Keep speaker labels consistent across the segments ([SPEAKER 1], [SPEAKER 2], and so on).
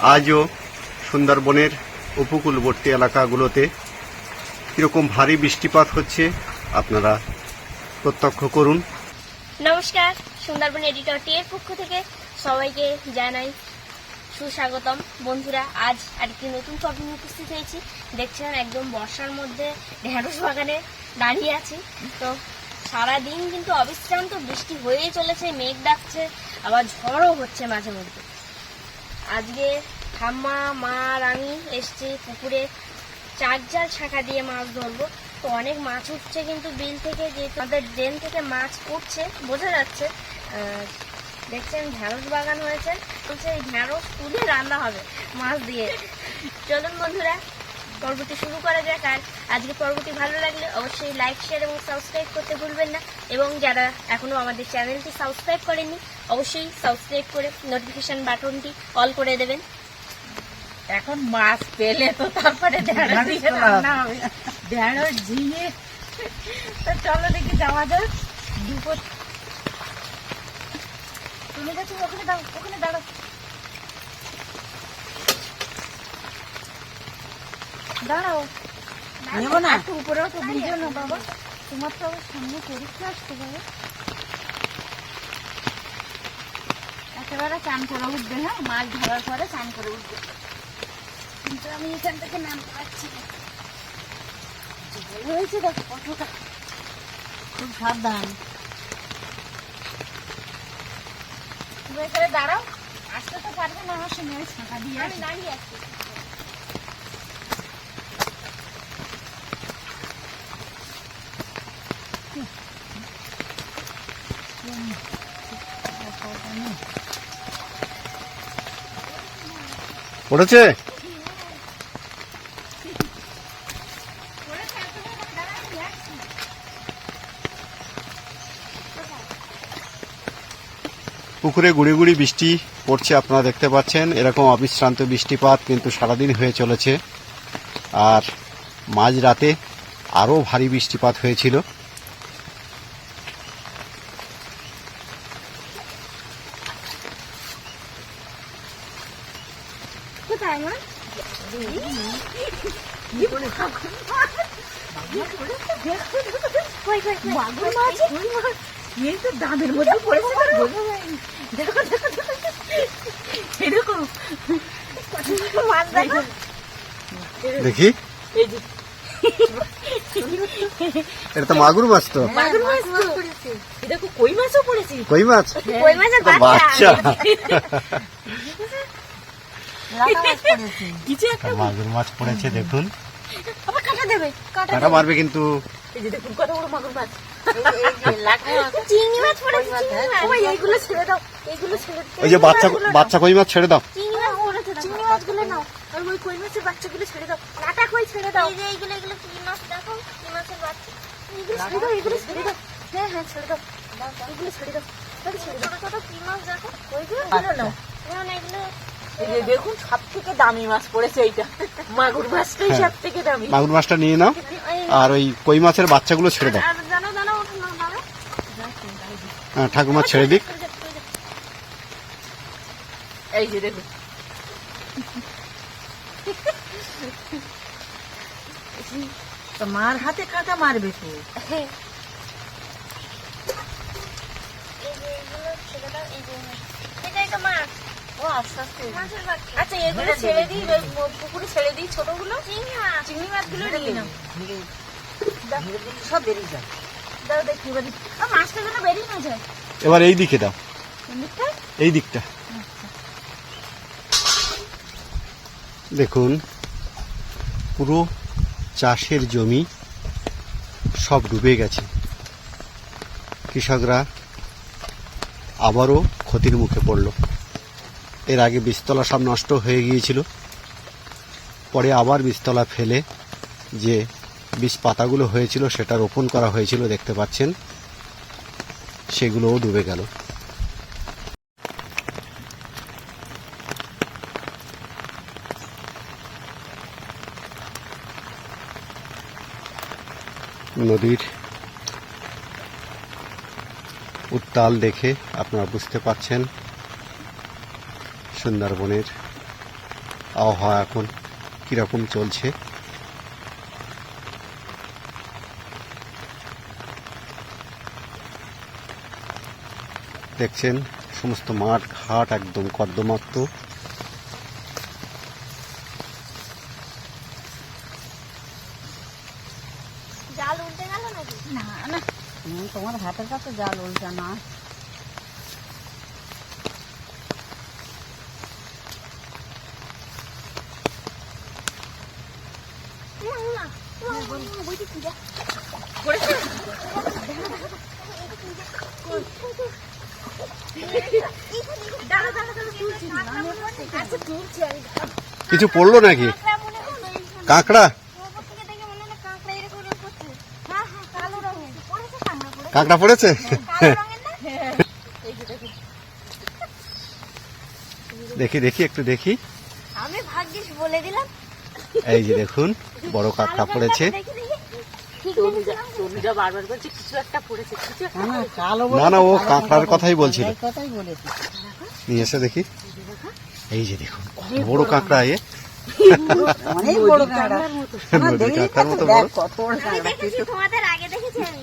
[SPEAKER 1] আজও সুন্দরবনের উপকূলবর্তী এলাকাগুলোতে কীরকম ভারী বৃষ্টিপাত হচ্ছে আপনারা প্রত্যক্ষ করুন।
[SPEAKER 2] নমস্কার, সুন্দরবন এডিটর টি এর পক্ষ থেকে সবাইকে জানাই সুস্বাগতম। বন্ধুরা, আজ আরেকটি নতুন পর্ব নিয়ে উপস্থিত হয়েছি। দেখছেন একদম বর্ষার মধ্যে ঢেঁড়স বাগানে দাঁড়িয়ে আছি। তো সারাদিন কিন্তু অবিশ্রান্ত বৃষ্টি হয়েই চলেছে, মেঘ ডাকছে, আবার ঝড়ও হচ্ছে মাঝে মধ্যে। আজকে ঠাম্মা, মা আর আমি এসছি পুকুরে। চার জাল শাখা দিয়ে মাছ ধরবো। তো অনেক মাছ উঠছে কিন্তু বিল থেকে যে আমাদের ড্রেন থেকে মাছ উঠছে, বোঝা যাচ্ছে। দেখছেন ঢ্যাঁড়স বাগান হয়েছে। তো সেই ঢ্যাঁড়স তুলে রান্না হবে মাছ দিয়ে। চলুন বন্ধুরা পর্বটি শুরু করা যাক আর আজকে পর্বটি ভালো লাগলে অবশ্যই লাইক শেয়ার এবং সাবস্ক্রাইব করতে ভুলবেন না। এবং যারা এখনও আমাদের চ্যানেলটি সাবস্ক্রাইব করেননি অবশ্যই সাবস্ক্রাইব করে নোটিফিকেশন বাটনটি অল করে দেবেন।
[SPEAKER 3] এখন মাছ পেলে তো তারপরে ঢেঁড়স ঝিঙে। তো চলো দেখি যাওয়া যাক। দুপুর তুমি যাচ্ছ ওখানে দাও ওখানে দাঁড়াও। দাঁড়াও। নেব না? একটু উপরেও তো ভিজো না বাবা। তোমার তো আবার সামনে পরীক্ষা আসতে পারে একেবারে চান করে উঠবে হ্যাঁ? মাছ ধরার পরে চান করে উঠবে। কিন্তু আমি এখান থেকে নামতে পারছি না। হয়েছে দেখো কতটা খুব সাবধান। তুমি এখানে দাঁড়াও। আসতে তো পারবে না আমার সঙ্গে ছাঁকা দিয়ে
[SPEAKER 2] আমি দাঁড়িয়ে আছি।
[SPEAKER 1] পড়েছে পুকুরে গুড়ি গুড়ি বৃষ্টি পড়ছে, আপনারা দেখতে পাচ্ছেন। এরকম অবিশ্রান্ত বৃষ্টিপাত কিন্তু সারাদিন হয়ে চলেছে। আর মাঝ রাতে আরও ভারী বৃষ্টিপাত হয়েছিল।
[SPEAKER 2] কোথায় আমার
[SPEAKER 3] মাগুর মাছ তো দামের মধ্যে পড়েছে আর বোঝা যায়নি দেখো। দেখো দেখো এরকম মাছ দেখো
[SPEAKER 1] দেখি এটা তো মাগুর মাছ তো।
[SPEAKER 3] মাগুর মাছ তো এই কই মাছও পড়েছে?
[SPEAKER 1] কই মাছ?
[SPEAKER 2] কই মাছের বাচ্চা।
[SPEAKER 3] কিছু একটা
[SPEAKER 1] মাগুর মাছ পড়েছে দেখুন।
[SPEAKER 3] আবার কাটা দেবে কাটা
[SPEAKER 1] মারবে কিন্তু।
[SPEAKER 3] এই যে দেখুন কত বড় মাগুর মাছ। ওই এইগুলো ছেড়ে দাও এইগুলো ছেড়ে দাও।
[SPEAKER 1] ওই যে বাচ্চা বাচ্চা কই মাছ ছেড়ে দাও।
[SPEAKER 2] চিংড়ি
[SPEAKER 3] মাছগুলো নাও। আর ওই কই মাছের বাচ্চাগুলো ছেড়ে দাও। কাটা কই ছেড়ে দাও।
[SPEAKER 2] এই যে এইগুলো এগুলো কি মাছ দেখো কি মাছের বাচ্চা।
[SPEAKER 3] ছেড়ে দাও এগুলো ছেড়ে দাও। হ্যাঁ হ্যাঁ ছেড়ে দাও। এগুলো ছেড়ে দাও। তাহলে ছেড়ে দাও।
[SPEAKER 2] ছোট ছোট কি মাছ দেখো।
[SPEAKER 3] ওইগুলো নাও।
[SPEAKER 2] না এগুলো
[SPEAKER 3] এই যে দেখুন সব থেকে দামি মাছ পড়েছে এইটা। মাগুর মাছটাই
[SPEAKER 1] হ্যাঁ।
[SPEAKER 3] সব থেকে দামি।
[SPEAKER 1] মাগুর মাছটা নিয়ে নাও। আর ওই কই মাছের বাচ্চাগুলো ছেড়ে দাও। হ্যাঁ, ঠাকুমা ছেড়ে দিক।
[SPEAKER 3] এই যে দেখুন। তো মার হাতে কাঁটা মারবে তো
[SPEAKER 2] এই যে এগুলো ছেড়ে দাও এই যে এটাই তো মাছ।
[SPEAKER 3] ও আস্তে আস্তে। আচ্ছা এগুলো ছেড়ে দিই পুকুরে ছেড়ে দিই ছোটগুলো?
[SPEAKER 2] চিংড়ি মাছ।
[SPEAKER 3] চিংড়ি মাছগুলো নিয়ে নাও। সব বেরিয়ে যায় দাও দেখি এবার। মাছটা যেন বেরিয়ে না যায়।
[SPEAKER 1] এবার এই দিকে দাও। এই দিকটা। দেখুন পুরো চাষের জমি সব ডুবে গেছে। কৃষকরা আবারও ক্ষতির মুখে পড়ল। এর আগে বীজতলা সব নষ্ট হয়ে গিয়েছিল। পরে আবার বীজতলা ফেলে যে বীজ পাতাগুলো হয়েছিল, সেটা রোপণ করা হয়েছিল, দেখতে পাচ্ছেন। সেগুলোও ডুবে গেল। নদীর উত্তাল দেখে আপনারা বুঝতে পারছেন সুন্দরবনের আবহাওয়া এখন কীরকম চলছে? দেখছেন সমস্ত মাঠ ঘাট একদম কর্দমাক্ত।
[SPEAKER 2] জাল উল্টে গেল নাকি?
[SPEAKER 4] না না। তোমার হাতের কাছে জাল উল্টা না।
[SPEAKER 1] কিছু পড়ল নাকি
[SPEAKER 2] কাঁকড়া।
[SPEAKER 1] কাঁকড়া।
[SPEAKER 2] পড়েছে?
[SPEAKER 1] দেখি দেখি একটু দেখি
[SPEAKER 2] আমি ভাগ্যিস বলে দিলাম
[SPEAKER 1] এই যে দেখুন বড় কাঁকড়া পড়েছে
[SPEAKER 4] না
[SPEAKER 1] না না ও কাঁকড়ার কথাই বলছিল।
[SPEAKER 4] এই কথাই বলেছে।
[SPEAKER 1] নিয়ে এসে দেখি। এই যে দেখুন কত বড় কাঁকড়া এ। কাঁকড়ার মতো। বড়।
[SPEAKER 4] কত বড়
[SPEAKER 2] আমি
[SPEAKER 4] কাঁকড়া।
[SPEAKER 2] দেখেছি তোমাদের আগে দেখেছি আমি।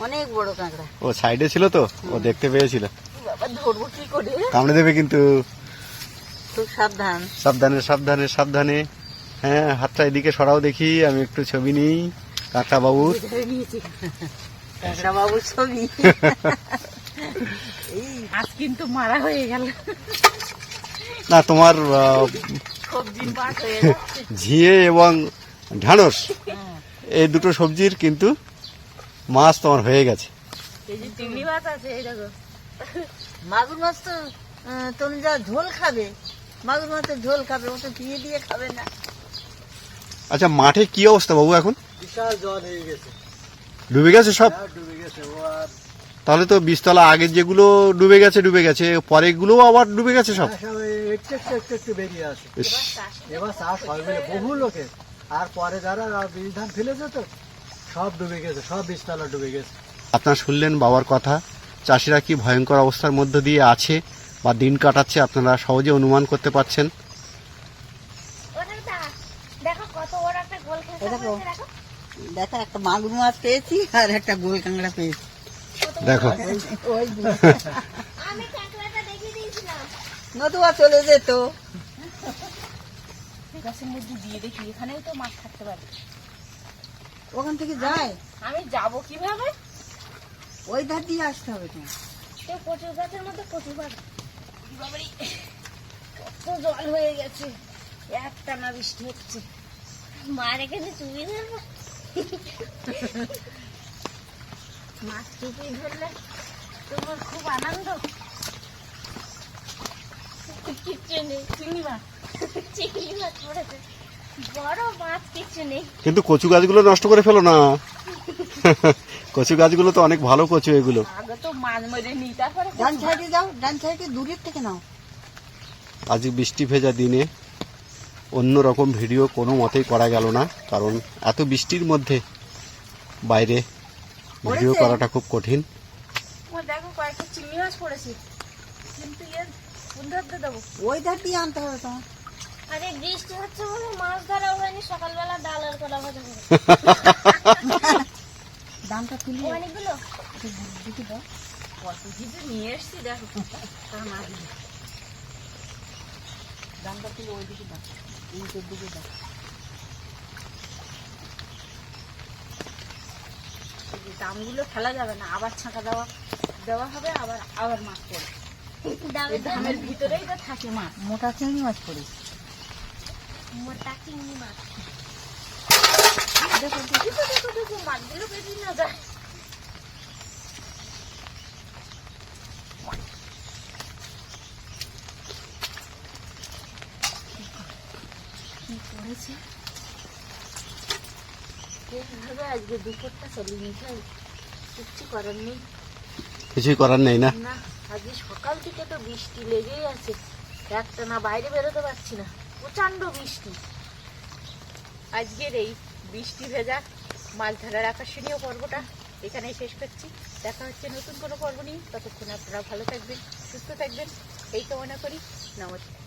[SPEAKER 4] অনেক বড় কাঁকড়া।
[SPEAKER 1] ও সাইডে ছিল তো ও দেখতে পেয়েছিল। কামড়ে দেবে কিন্তু।
[SPEAKER 4] সাবধান।
[SPEAKER 1] সাবধানে সাবধানে সাবধানে। হ্যাঁ হাতটা এদিকে সরাও দেখি আমি একটু ছবি নিই। কাঁকড়া বাবুর
[SPEAKER 4] ধরে বাবুর ছবি। এই আজ কিন্তু মারা হয়ে গেল।
[SPEAKER 1] না তোমার ঝিয়ে এবং ঢাঁড়স
[SPEAKER 4] হ্যাঁ।
[SPEAKER 1] এই দুটো সবজির কিন্তু মাছ তোমার হয়ে গেছে।
[SPEAKER 4] মাগুর মাছ তো তুমি যা ঝোল খাবে মাগুর মাছের ঝোল খাবে ও তো দিয়ে দিয়ে খাবে না।
[SPEAKER 1] আচ্ছা মাঠে কি অবস্থা বাবু এখন?
[SPEAKER 5] বিশাল জল হয়ে গেছে।
[SPEAKER 1] ডুবে গেছে সব?
[SPEAKER 5] ডুবে গেছে। ও আর
[SPEAKER 1] তাহলে তো বীজতলা আগের যেগুলো ডুবে গেছে ডুবে গেছে পরেগুলোও আবার ডুবে গেছে সব?
[SPEAKER 5] সব একটু একটু একটু একটু বেরিয়ে আসে। এবার চাষ হবে বহু লোকে। আর পরে যারা বীজ ধান ফেলেছে তো সব ডুবে গেছে সব বীজতলা ডুবে গেছে।
[SPEAKER 1] আপনারা শুনলেন বাবার কথা। চাষিরা কি ভয়ঙ্কর অবস্থার মধ্য দিয়ে আছে বা দিন কাটাচ্ছে আপনারা সহজে অনুমান করতে পারছেন?
[SPEAKER 2] দেখো কত বড় একটা গোল খেলতে
[SPEAKER 4] দেখো।
[SPEAKER 2] দেখো
[SPEAKER 4] একটা মাগুর মাছ পেয়েছি আর একটা গোল কাঁকড়া পেয়েছি।
[SPEAKER 1] দেখো।
[SPEAKER 4] ওই নতুবা চলে যেত।
[SPEAKER 3] গাছের মধ্যে দিয়ে দেখি এখানেও তো মাছ থাকতে পারে।
[SPEAKER 4] ওখান থেকে যায়?
[SPEAKER 3] আমি যাব কীভাবে?
[SPEAKER 4] ওই ধার দিয়ে আসতে হবে তোমার
[SPEAKER 2] সে কচুর গাছের মধ্যে কচু গাছ
[SPEAKER 3] কত জল হয়ে গেছে। একটা না বৃষ্টি হচ্ছে।
[SPEAKER 2] মা রেখেছে চুপি ধরবো?
[SPEAKER 3] মাছ টুপি ধরলে তোমার খুব আনন্দ।
[SPEAKER 2] কিচ্ছু নেই
[SPEAKER 3] চিংড়ি মাছ।
[SPEAKER 2] চিংড়ি মাছ পড়েছে বড় মাছ কিচ্ছু নেই।
[SPEAKER 1] কিন্তু কচু গাছগুলো নষ্ট করে ফেলো না। কচু গাছগুলো তো অনেক ভালো কচু এগুলো।
[SPEAKER 3] আগে তো মাছ মেরে নিই তারপরে
[SPEAKER 4] ডান সাইডে যাও ডান সাইডে দূরের থেকে নাও।
[SPEAKER 1] আজ বৃষ্টি ভেজা দিনে অন্য রকম ভিডিও কোনো মতেই করা গেল না কারণ এত বৃষ্টির মধ্যে বাইরে ভিডিও করাটা খুব কঠিন।
[SPEAKER 3] দেখো কয়েকটা চিংড়ি মাছ পড়েছে। কিন্তু এর কোন ধরতে দেবো।
[SPEAKER 4] ওই ধার দিয়ে আনতে হবে তোমার।
[SPEAKER 2] আরে বৃষ্টি হচ্ছে বলে মাছ ধরা হয়নি সকালবেলা ডাল আর কলা ভাজা করে।
[SPEAKER 4] দামটা তুলি।
[SPEAKER 2] অনেকগুলো?
[SPEAKER 4] দিকে দাও
[SPEAKER 3] কত কিছু নিয়ে এসছি দেখো। তা না
[SPEAKER 4] দামটা তুলে ওই দিকে দাও উল্টোর দিকে দাও
[SPEAKER 3] দামগুলো ফেলা যাবে না আবার ছাঁকা দেওয়া দেওয়া হবে আবার আবার মাছ পড়ে। এই ভিতরেই তো থাকে মাছ
[SPEAKER 4] মোটা চিংড়ি মাছ পড়েছে
[SPEAKER 2] মোটা চিংড়ি মাছ।
[SPEAKER 3] দেখো দেখি দেখো দেখো মাছগুলো বেরিয়ে না যায়। কি এইভাবে আজকে দুপুরটা চালিয়ে নিতে কিচ্ছু করার নেই।
[SPEAKER 1] কিছুই করার নেই না?
[SPEAKER 3] না আজকে সকাল থেকে তো বৃষ্টি লেগেই আছে। একটা না বাইরে বেরোতে পারছি না। প্রচণ্ড বৃষ্টি। আজকের এই বৃষ্টি ভেজা মাছ ধরার আকর্ষণীয় পর্বটা এখানেই শেষ করছি। দেখা হচ্ছে নতুন কোনো পর্ব নিয়ে। ততক্ষণ আপনারা ভালো থাকবেন সুস্থ থাকবেন। এই কামনা করি। নমস্কার।